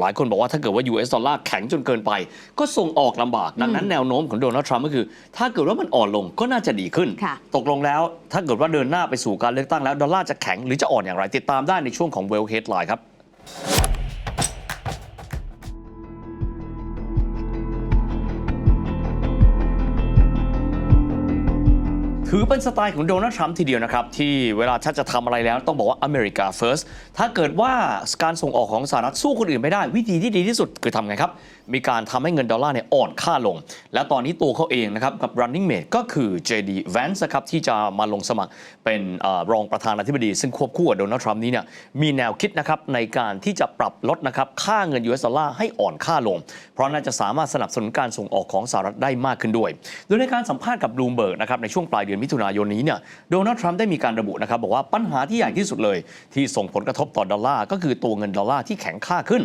หลายคนบอกว่าถ้าเกิดว่า US ดอลลาร์แข็งจนเกินไป ก็ส่งออกลำบาก ดังนั้นแนวโน้มของโดนัลด์ทรัมป์ก็คือ ถ้าเกิดว่ามันอ่อนลงก็น่าจะดีขึ้นค่ะตกลงแล้ว ถ้าเกิดว่าเดินหน้าไปสู่การเลือกตั้งแล้ว ดอลลาร์จะแข็งหรือจะอ่อนอย่างไร ติดตามได้ในช่วงของ Well Headline ครับ ถือเป็นสไตล์ของโดนัลด์ทรัมป์ทีเดียวนะครับ ที่เวลาถ้าจะทำอะไรแล้วต้องบอกว่าอเมริกาเฟิร์สถ้าเกิดว่าการส่งออกของสหรัฐสู้คนอื่นไม่ได้ วิธีที่ดีที่สุดคือทำไงครับมีการทำให้เงินดอลลาร์เนี่ยอ่อนค่าลง และตอนนี้ตัวเขาเองนะครับกับ running mate ก็คือ JD Vance ครับที่จะมาลงสมัครเป็นอรองประธานาธิบดี ซึ่งควบคู่กับโดนัลด์ทรัมป์นี้เนี่ยมีแนวคิดนะครับในการที่จะปรับลดนะครับค่าเงิน US ดอลลาร์ให้อ่อนค่าลง เพราะน่าจะสามารถสนับสนุนการส่งออกของสหรัฐได้มากขึ้นด้วย โดยในการสัมภาษณ์กับบลูมเบิร์กนะครับในช่วงปลายเดือนมิถุนายนนี้เนี่ยโดนัลด์ทรัมป์ได้มีการระบุนะครับบอกว่าปัญหาที่ใหญ่ที่สุดเลย ที่ส่งผลกระทบต่อดอลลาร์ก็คือตัวเงินดอลลาร์ที่แข็งค่าขึ้น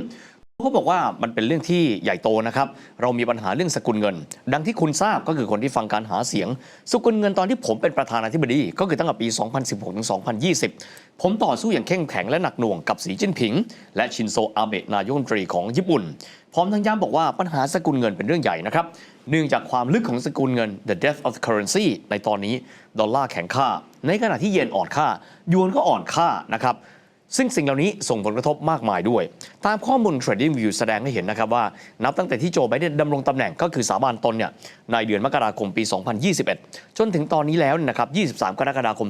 เขาบอกว่ามันเป็นเรื่องที่ใหญ่โตนะครับ เรามีปัญหาเรื่องสกุลเงิน ดังที่คุณทราบก็คือคนที่ฟังการหาเสียง สกุลเงินตอนที่ผมเป็นประธานาธิบดี ก็คือตั้งแต่ปี 2016 ถึง 2020 ผมต่อสู้อย่างเข้มแข็งและหนักหน่วงกับสีจิ้นผิง และชินโซอาเบะนายกรัฐมนตรีของญี่ปุ่น พร้อมทั้งย้ำบอกว่าปัญหาสกุลเงินเป็นเรื่องใหญ่นะครับเนื่องจากความลึกของสกุลเงิน the death of the currency ในตอนนี้ดอลลาร์แข็งค่า ในขณะที่เยนอ่อนค่า ยวนก็อ่อนค่านะครับ ซึ่งสิ่งเหล่านี้ส่งผลกระทบมากมายด้วย ตามข้อมูล Trading View แสดงให้เห็นนะครับว่า นับตั้งแต่ที่โจไบเดนดำรงตำแหน่งก็คือสาบานตนเนี่ยในเดือนมกราคมปี 2021 จนถึงตอนนี้แล้วเนี่ยนะครับ 23 กรกฎาคม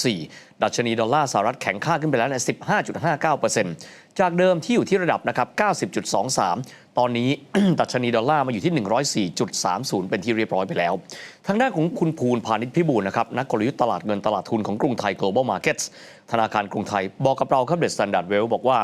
2024 ดัชนีดอลลาร์สหรัฐแข็งค่าขึ้นไปแล้วใน 15.59% จากเดิมที่อยู่ที่ระดับนะครับ 90.23 ตอนนี้ ดัชนีดอลลาร์มาอยู่ที่ 104.30 เป็นที่เรียบร้อยไปแล้ว ทางด้านของคุณภูนพาณิชย์พิบูลนะครับ นักกลยุทธ์ตลาดเงินตลาดทุนของกรุงไทย global markets ธนาคารกรุงไทยบอกกับเราครับเด e ส t ตนด r d เวลบอกว่า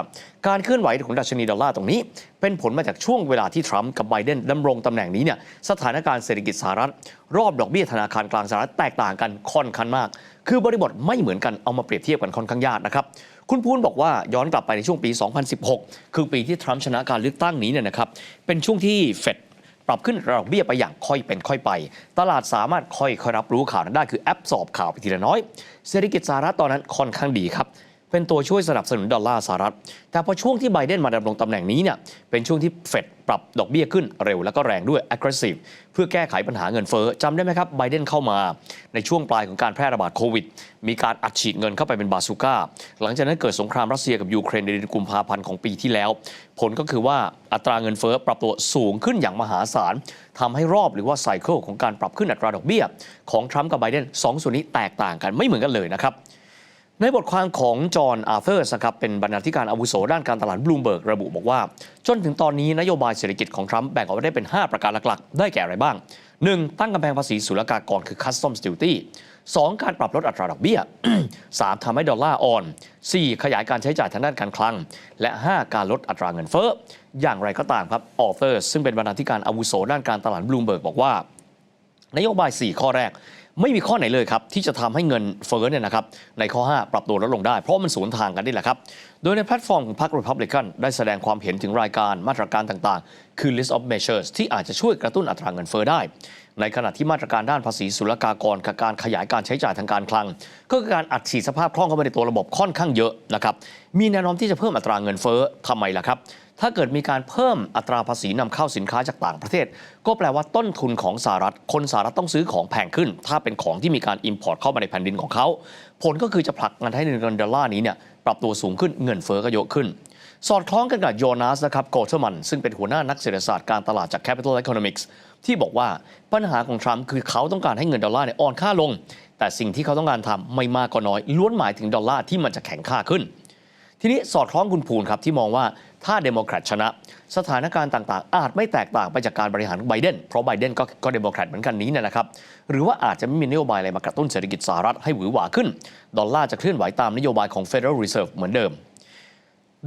การเคลื่อนไหวของดัชนีดอลลาร์ตรงนี้ เป็นผลมาจากช่วงเวลาที่ทรัมป์กับไบเดนดำรงตำแหน่งนี้เนี่ยสถานการณ์เศรษฐกิจสหรัฐ รอบดอกเบี้ยธนาคารกลางสหรัฐแตกต่างกันค่อนข้างมาก คือบริบทไม่เหมือนกันเอามาเปรียบเทียบกันค่อนข้างยากนะครับคุณพูนบอกว่าย้อนกลับไปในช่วงปี 2016 คือปีที่ทรัมป์ชนะการเลือกตั้งนี้เนี่ยนะครับเป็นช่วงที่เฟดปรับขึ้นดอกเบี้ยไปอย่างค่อยเป็นค่อยไป ตลาดสามารถค่อยๆรับรู้ข่าวนั้นได้คือแอปสอบข่าวไปทีละน้อย เศรษฐกิจสหรัฐตอนนั้นค่อนข้างดีครับ เป็นตัวช่วยสนับสนุนดอลลาร์สหรัฐ แต่พอช่วงที่ไบเดนมาดำรงตำแหน่งนี้เนี่ยเป็นช่วงที่เฟดปรับดอกเบี้ยขึ้นเร็วแล้วก็แรงด้วย aggressive เพื่อแก้ไขปัญหาเงินเฟ้อจำได้ไหมครับไบเดนเข้ามาในช่วงปลายของการแพร่ระบาดโควิด มีการอัดฉีดเงินเข้าไปเป็นบาซูก้า หลังจากนั้นเกิดสงครามรัสเซียกับยูเครนในเดือนกุมภาพันธ์ของปีที่แล้ว ผลก็คือว่าอัตราเงินเฟ้อปรับตัวสูงขึ้นอย่างมหาศาลทำให้รอบหรือว่าไซเคิลของการปรับขึ้นอัตราดอกเบี้ย ของทรัมป์กับไบเดนสองส่วนนี้แตกต่างกันไม่เหมือนกันเลยนะครับ ในบทความของจอห์นอาเธอร์สครับเป็นบรรณาธิการอาวุโสด้านการตลาดบลูมเบิร์กระบุบอกว่า จนถึงตอนนี้นโยบายเศรษฐกิจของทรัมป์แบ่งออกไว้ได้เป็น 5 ประการหลักๆ ได้แก่อะไรบ้าง 1. ตั้งกำแพงภาษีศุลกากรคือ Customs Duty 2. การปรับลดอัตราดอกเบี้ย 3. ทำให้ดอลลาร์อ่อน 4. ขยายการใช้จ่ายทางด้านการคลัง และ 5. การลดอัตราเงินเฟ้ออย่างไรก็ตามครับออเธอร์ซึ่งเป็นบรรณาธิการอาวุโสด้านการตลาดบลูมเบิร์กบอกว่านโยบาย 4 ข้อแรก ไม่มีข้อไหนเลยครับที่จะทำให้เงินเฟ้อเนี่ยนะครับในข้อ 5 ปรับตัวลดลงได้ เพราะมันสวนทางกันนี่แหละครับ โดยในแพลตฟอร์มของพรรค Republican ได้แสดงความเห็นถึงรายการมาตรการต่างๆ คือ list of measures ที่อาจจะช่วยกระตุ้นอัตราเงินเฟ้อได้ ในขณะที่มาตรการด้านภาษีศุลกากรกับการขยายการใช้จ่ายทางการคลัง ก็คือการอัดฉีดสภาพคล่องเข้าไปในตัวระบบค่อนข้างเยอะนะครับมีแนวโน้มที่จะเพิ่มอัตราเงินเฟ้อทำไมล่ะครับ ถ้าเกิดมีการเพิ่มอัตราภาษีนำเข้าสินค้าจากต่างประเทศ ก็แปลว่าต้นทุนของสหรัฐ คนสหรัฐต้องซื้อของแพงขึ้น ถ้าเป็นของที่มีการอิมพอร์ตเข้ามาในแผ่นดินของเขา ผลก็คือจะผลักเงินให้เงินดอลลาร์นี้เนี่ยปรับตัวสูงขึ้นเงินเฟ้อก็เยอะขึ้น สอดคล้องกันกับโยนัสนะครับโกเทอร์มันซึ่งเป็นหัวหน้านักเศรษฐศาสตร์การตลาดจาก Capital Economics ที่บอกว่าปัญหาของทรัมป์คือเขาต้องการให้เงินดอลลาร์เนี่ยอ่อนค่าลง แต่สิ่งที่เขาต้องการทำไม่มากก็น้อย ล้วนหมายถึงดอลลาร์ที่มันจะแข็งค่าขึ้น ทีนี้สอดคล้องคุณภูนครับที่มองว่าถ้าเดโมแครตชนะ สถานการณ์ต่างๆ อาจไม่แตกต่างไปจากการบริหารของไบเดนเพราะไบเดนก็ก็เดโมแครตเหมือนกันนี้เนยนะครับหรือว่าอาจจะไม่มีนโยบายอะไรมากระตุ้นเศรษฐกิจสหรัฐให้หวือหวาขึ้น ดอลลาร์จะเคลื่อนไหวตามนโยบายของ Federal Reserve เหมือนเดิม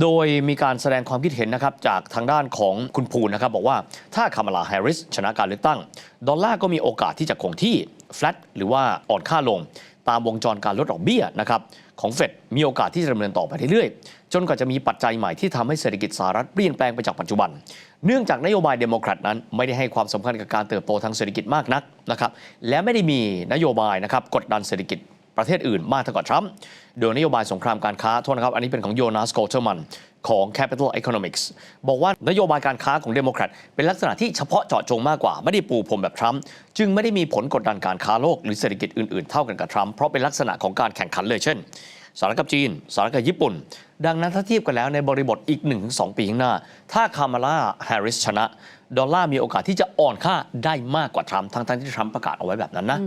โดยมีการแสดงความคิดเห็นนะครับจากทางด้านของคุณภูนนะครับบอกว่าถ้าคามาลาแฮร์ริสชนะการเลือกตั้ง ดอลลาร์ก็มีโอกาสที่จะคงที่ flat หรือว่าอ่อนค่าลง ตามวงจรการลดดอกเบี้ยนะครับของเฟดมีโอกาสที่จะดำเนินต่อไปเรื่อยๆ จนกว่าจะมีปัจจัยใหม่ที่ทำให้เศรษฐกิจสหรัฐเปลี่ยนแปลงไปจากปัจจุบัน เนื่องจากนโยบายเดโมแครตนั้น ไม่ได้ให้ความสำคัญกับการเติบโตทางเศรษฐกิจมากนักนะครับและไม่ได้มีนโยบายนะครับกดดันเศรษฐกิจ ประเทศอื่นมากเท่ากับทรัมป์โดยนโยบายสงครามการค้าโทษนะครับ อันนี้เป็นของโยนาสโกเทอร์มันของ Capital Economics บอกว่านโยบายการค้าของเดโมแครตเป็นลักษณะที่เฉพาะเจาะจงมากกว่า ไม่ได้ปูพรมแบบทรัมป์จึงไม่ได้มีผลกดดันการค้าโลกหรือเศรษฐกิจอื่นๆ เท่ากันกับทรัมป์เพราะเป็นลักษณะของการแข่งขันเลยเช่นสหรัฐกับจีนสหรัฐกับญี่ปุ่น ดังนั้นถ้าเทียบกันแล้วในบริบทอีก 1-2 ปีข้างหน้า ถ้าคามาลาแฮร์ริสชนะ ดอลลาร์มีโอกาสที่จะอ่อนค่าได้มากกว่าทรัมป์ทั้งๆที่ทรัมป์ประกาศเอาไว้แบบนั้นนะ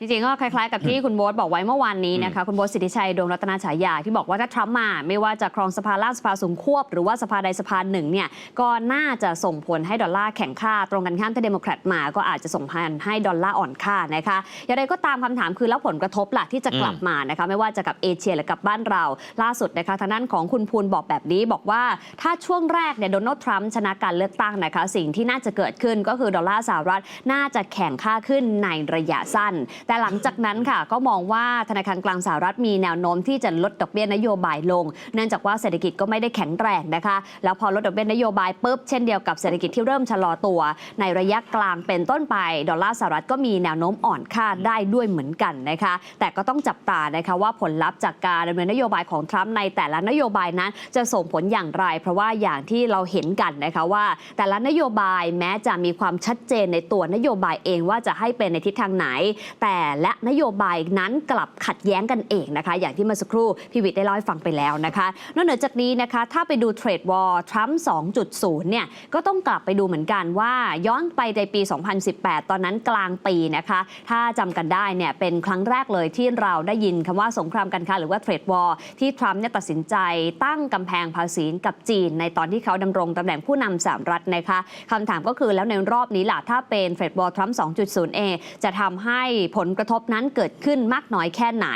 จริงๆก็คล้ายๆกับที่คุณโบ๊ทบอกไว้เมื่อวานนี้นะคะ คุณโบ๊ทสิทธิชัยดวงรัตนาฉายาที่บอกว่าถ้าทรัมป์มาไม่ว่าจะครองสภาล่างสภาสูงควบ หรือว่าสภาใดสภาหนึ่งเนี่ยก็น่าจะส่งผลให้ดอลลาร์แข็งค่า ตรงกันข้ามถ้าเดโมแครตมาก็อาจจะส่งผลให้ดอลลาร์อ่อนค่านะคะอย่างไรก็ตามคำถามคือแล้วผลกระทบล่ะที่จะกลับมานะคะไม่ว่าจะกับเอเชียหรือกับบ้านเรา ล่าสุดนะคะทางด้านของคุณภูลบอกแบบนี้บอกว่าถ้าช่วงแรกเนี่ยโดนัลด์ทรัมป์ชนะการเลือกตั้งนะคะสิ่งที่น่าจะเกิดขึ้นก็คือดอลลาร์สหรัฐน่าจะแข็งค่าขึ้นในระยะสั้นแต่หลังจากนั้นค่ะก็มองว่าธนาคารกลางสหรัฐมีแนวโน้มที่จะลดดอกเบี้ยนโยบายลง เนื่องจากว่าเศรษฐกิจก็ไม่ได้แข็งแรงนะคะ แล้วพอลดดอกเบี้ยนโยบายปุ๊บเช่นเดียวกับเศรษฐกิจที่เริ่มชะลอตัว ในระยะกลางเป็นต้นไป ดอลลาร์สหรัฐก็มีแนวโน้มอ่อนค่าได้ด้วยเหมือนกันนะคะ แต่ก็ต้องจับตานะคะว่าผลลัพธ์จากการดำเนินนโยบายของทรัมป์ในแต่ละนโยบายนั้น จะส่งผลอย่างไร เพราะว่าอย่างที่เราเห็นกันนะคะว่า แต่ละนโยบายแม้จะมีความชัดเจนในตัวนโยบายเองว่าจะให้เป็นในทิศทางไหน แต่และนโยบายนั้นกลับขัดแย้งกันเองนะคะ อย่างที่เมื่อสักครู่พี่วิทย์ได้เล่าให้ฟังไปแล้วนะคะนอกเหนือจากนี้นะคะ ถ้าไปดูเทรดวอร์ทรัมป์2.0 เนี่ย ก็ต้องกลับไปดูเหมือนกันว่าย้อนไปในปี 2018 ตอนนั้นกลางปีนะคะ ถ้าจำกันได้เนี่ยเป็นครั้งแรกเลยที่เราได้ยินคำว่าสงครามการค้าหรือว่าเทรดวอร์ที่ทรัมป์เนี่ยตัดสินใจตั้งกำแพงภาษีกับจีน ในตอนที่เขาดำรงตำแหน่งผู้นำสหรัฐนะคะคำถามก็คือแล้วในรอบนี้ล่ะถ้าเป็นเทรดวอร์ทรัมป์2.0 เองจะทำให้ผลลกระทบนั้นเกิดขึ้นมากน้อยแค่ไหน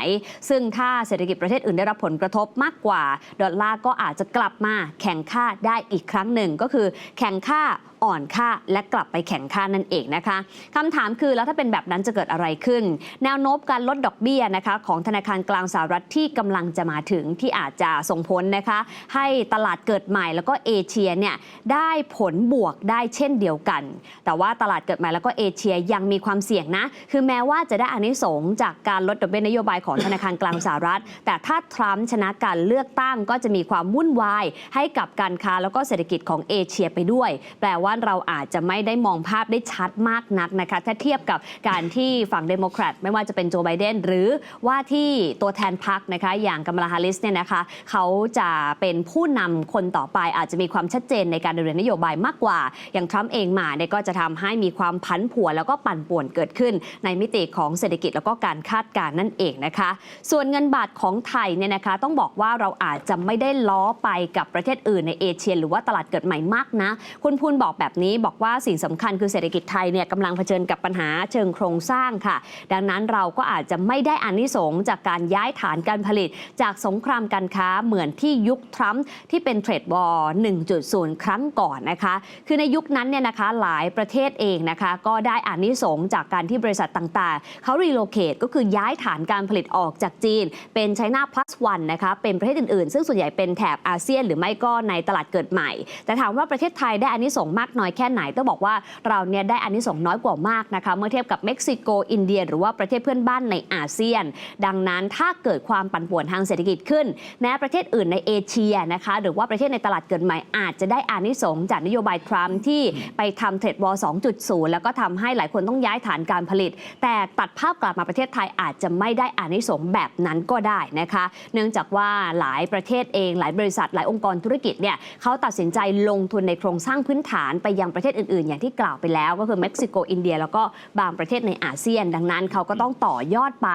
ซึ่งถ้าเศรษฐกิจประเทศอื่นได้รับผลกระทบมากกว่า ดอลลาร์ก็อาจจะกลับมาแข่งค่าได้อีกครั้งหนึ่งก็คือแข่งค่า อ่อนค่าและกลับไปแข่งค่านั่นเองนะคะคำถามคือแล้วถ้าเป็นแบบนั้นจะเกิดอะไรขึ้น แนวโน้มการลดดอกเบี้ยนะคะของธนาคารกลางสหรัฐที่กำลังจะมาถึงที่อาจจะส่งผลนะคะ ให้ตลาดเกิดใหม่แล้วก็เอเชียเนี่ยได้ผลบวกได้เช่นเดียวกัน แต่ว่าตลาดเกิดใหม่แล้วก็เอเชียยังมีความเสี่ยงนะ คือแม้ว่าจะได้อานิสงส์จากการลดดอกเบี้ยนโยบายของธนาคารกลางสหรัฐ แต่ถ้าทรัมป์ชนะการเลือกตั้งก็จะมีความวุ่นวายให้กับการค้าแล้วก็เศรษฐกิจของเอเชียไปด้วย แปลว่าเราอาจจะไม่ได้มองภาพได้ชัดมากนักนะคะถ้าเทียบกับการที่ฝั่งเดโมแครตไม่ว่าจะเป็นโจไบเดนหรือว่าที่ตัวแทนพรรคนะคะอย่างกัมลาฮาริสเนี่ยนะคะเขาจะเป็นผู้นำคนต่อไปอาจจะมีความชัดเจนในการดำเนินนโยบายมากกว่า อย่างทรัมป์เองมาเนี่ยก็จะทำให้มีความพันผวนแล้วก็ปั่นป่วนเกิดขึ้น ในมิติของเศรษฐกิจแล้วก็การคาดการณ์นั่นเองนะคะ ส่วนเงินบาทของไทยเนี่ยนะคะต้องบอกว่าเราอาจจะไม่ได้ล้อไปกับประเทศอื่นในเอเชีย หรือว่าตลาดเกิดใหม่มากนะคุณพูนบอกแบบนี้บอกว่าสิ่งสำคัญคือเศรษฐกิจไทยเนี่ยกำลังเผชิญกับปัญหาเชิงโครงสร้างค่ะ ดังนั้นเราก็อาจจะไม่ได้อานิสงส์จากการย้ายฐานการผลิต จากสงครามการค้าเหมือนที่ยุคทรัมป์ที่เป็นเทรดวอร์1.0 ครั้งก่อนนะคะ คือในยุคนั้นเนี่ยนะคะหลายประเทศเองนะคะ ก็ได้อานิสงส์จากการที่บริษัทต่างๆ เขารีโลเคตก็คือย้ายฐานการผลิตออกจากจีน เป็น China Plus One นะคะเป็นประเทศอื่นๆ ซึ่งส่วนใหญ่เป็นแถบอาเซียน หรือไม่ก็ในตลาดเกิดใหม่ แต่ถามว่าประเทศไทยได้อานิสงส์มากน้อยแค่ไหนต้องบอกว่าเราเนี่ยได้อานิสงส์น้อยกว่ามากนะคะเมื่อเทียบกับเม็กซิโกอินเดีย หรือว่าประเทศเพื่อนบ้านในอาเซียน ดังนั้นถ้าเกิดความปั่นป่วนทางเศรษฐกิจขึ้น แม้ประเทศอื่นในเอเชียนะคะหรือว่าประเทศในตลาดเกิดใหม่อาจจะได้อานิสงส์จากนโยบายทรัมป์ที่ไปทำเทรดวอล2.0 แล้วก็ทำให้หลายคนต้องย้ายฐานการผลิต แต่ตัดภาพกลับมาประเทศไทยอาจจะไม่ได้อานิสงส์แบบนั้นก็ได้นะคะ เนื่องจากว่าหลายประเทศเอง หลายบริษัทหลายองค์กรธุรกิจเนี่ยเขาตัดสินใจลงทุนในโครงสร้างพื้นฐานไปยังประเทศอื่น ๆ อย่างที่กล่าวไปแล้วก็คือเม็กซิโกอินเดีย แล้วก็บางประเทศในอาเซียน ดังนั้นเขาก็ต้องต่อยอดไป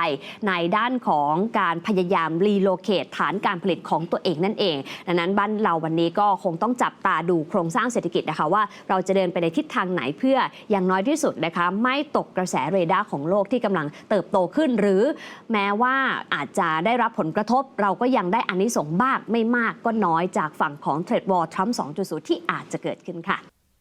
ในด้านของการพยายามรีโลเคตฐานการผลิตของตัวเองนั่นเอง ดังนั้นบ้านเราวันนี้ก็คงต้องจับตาดูโครงสร้างเศรษฐกิจนะคะว่าเราจะเดินไปในทิศทางไหนเพื่ออย่างน้อยที่สุดนะคะไม่ตกกระแสเรดาร์ของโลกที่กำลังเติบโตขึ้น หรือแม้ว่าอาจจะได้รับผลกระทบ เราก็ยังได้อานิสงส์บ้างไม่มากก็น้อยจากฝั่งของเทรดวอลทรัมป์2.0 ที่อาจจะเกิดขึ้นค่ะ